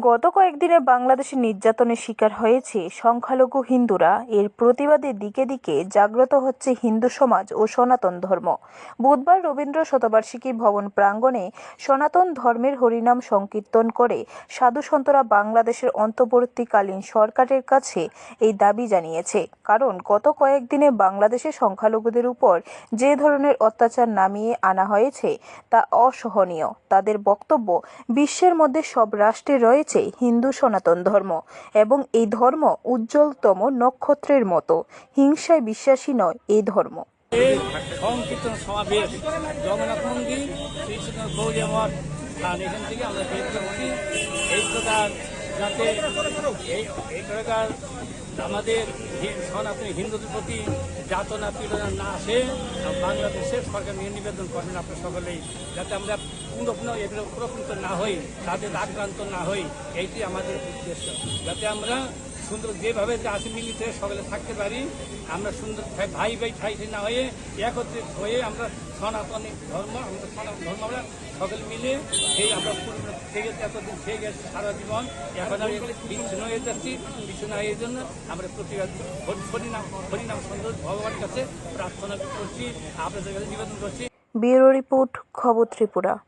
গত কয়েকদিনে বাংলাদেশে নির্যাতনের শিকার হয়েছে সংখ্যালঘু হিন্দুরা। এর প্রতিবাদে দিকে দিকে জাগ্রত হচ্ছে হিন্দু সমাজ ও সনাতন ধর্ম। বুধবার রবীন্দ্র শতবার্ষিকী ভবন প্রাঙ্গণে সনাতন ধর্মের হরিনাম সংকীর্তন করে সাধু সন্তরা বাংলাদেশের অন্তর্বর্তীকালীন সরকারের কাছে এই দাবি জানিয়েছে। কারণ গত কয়েকদিনে বাংলাদেশে সংখ্যালঘুদের উপর যে ধরনের অত্যাচার নামিয়ে আনা হয়েছে তা অসহনীয়। তাদের বক্তব্য, বিশ্বের মধ্যে সব রাষ্ট্রে রয়েছে হিন্দু সনাতন ধর্ম এবং এই ধর্ম উজ্জ্বলতম নক্ষত্রের মতো। হিংসায় বিশ্বাসী নয় এই ধর্ম। এখান থেকে আমরা এই যাতে এই প্রকার আমাদের সনাতনী হিন্দুদের প্রতি যাতনা পীড়না না আসে বাংলাদেশের সরকার নিয়ে নিবেদন করেন আপনার সকলেই, যাতে আমরা পুনঃপুন এগুলো প্রকৃত না হই, তাদের আক্রান্ত না হই, এইটি আমাদের উদ্দেশ্য। যাতে আমরা সুন্দর যেভাবে যে আসি মিলিত সকলে থাকতে পারি, আমরা সুন্দর ভাই- ভাই ঠাই না হয়ে একত্রিত হয়ে আমরা সনাতনী ধর্ম আমাদের সনাতন ধর্ম, আমরা সকলে মিলে এই আমরা পূর্ণ থেকে এতদিন থেকে গেছি সারা জীবন, এখন আমি বিচ্ছিন্ন হয়ে যাচ্ছি। বিচ্ছিন্ন হয়ে জন্য আমরা প্রতিবাদ হরি- হরিনাম হরিনাম সুন্দর ভগবানের কাছে প্রার্থনা করছি, আপনাদের কাছে নিবেদন করছি। ব্যুরো রিপোর্ট খবর ত্রিপুরা।